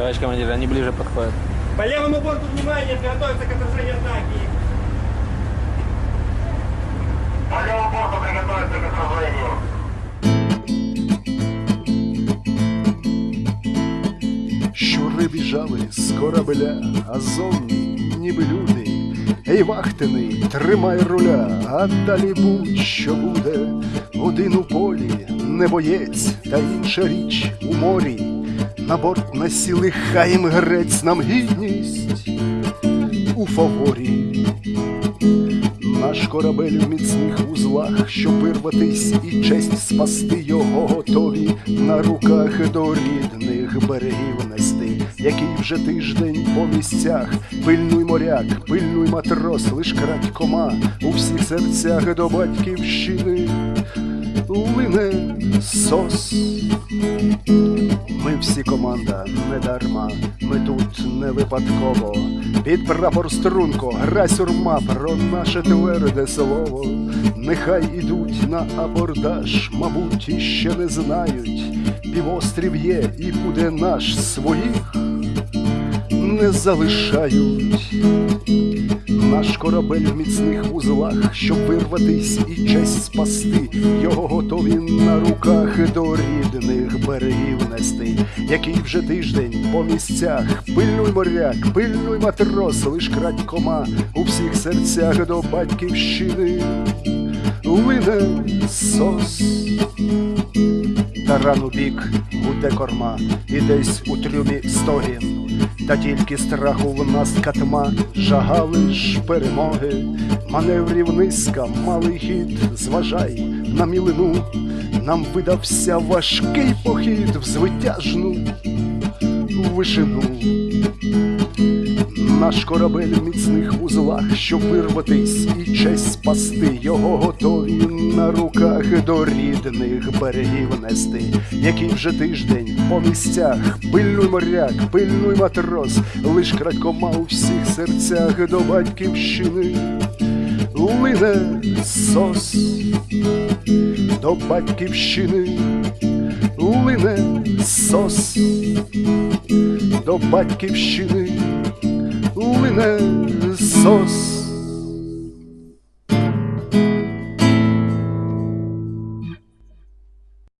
Товарищ командир, они ближе подходят. По левому борту внимание, приготовиться к отражению атаки. По левому борту приготовиться к отражению. Щури біжали з корабля, а зовні ніби люди. Ей, вахтений, тримай руля, а далі будь що буде. Один у полі, не боєць, та інша річ у морі. На борт насіли хай їм грець нам гідність у фаворі. Наш корабель в міцних вузлах, щоб вирватись і честь спасти його готові на руках до рідних берегів нести, який вже тиждень по місцях. Пильнуй моряк, пильнуй матрос, лиш крадькома у всіх серцях до батьківщини лине сос. Всі команда не дарма, ми тут не випадково. Під прапор струнко, гра сюрма про наше тверде слово. Нехай ідуть на абордаж, мабуть, іще не знають. Півострів є і буде наш своїх не залишають. Наш корабель в міцних вузлах, щоб вирватись і честь спасти, його готові на руках до рідних берегів нести, який вже тиждень по місцях. Пильнуй моряк, пильнуй матрос, лиш крадькома у всіх серцях до батьківщини. Лине сос. Таран у бік, гуде корма, і десь у трюмі стогін. Та тільки страху в нас катма, жага лиш перемоги, маневрів низка, малий хід, зважай на мілину, нам видався важкий похід в звитяжну вишину. Наш корабель в міцних вузлах, щоб вирватись і честь спасти, його готові на руках до рідних берегів нести, який вже тиждень по місцях. Пильнуй моряк, пильнуй матрос, лиш крадькома у всіх серцях до батьківщини. Лине сос до батьківщини, лине сос до батьківщини лине сос.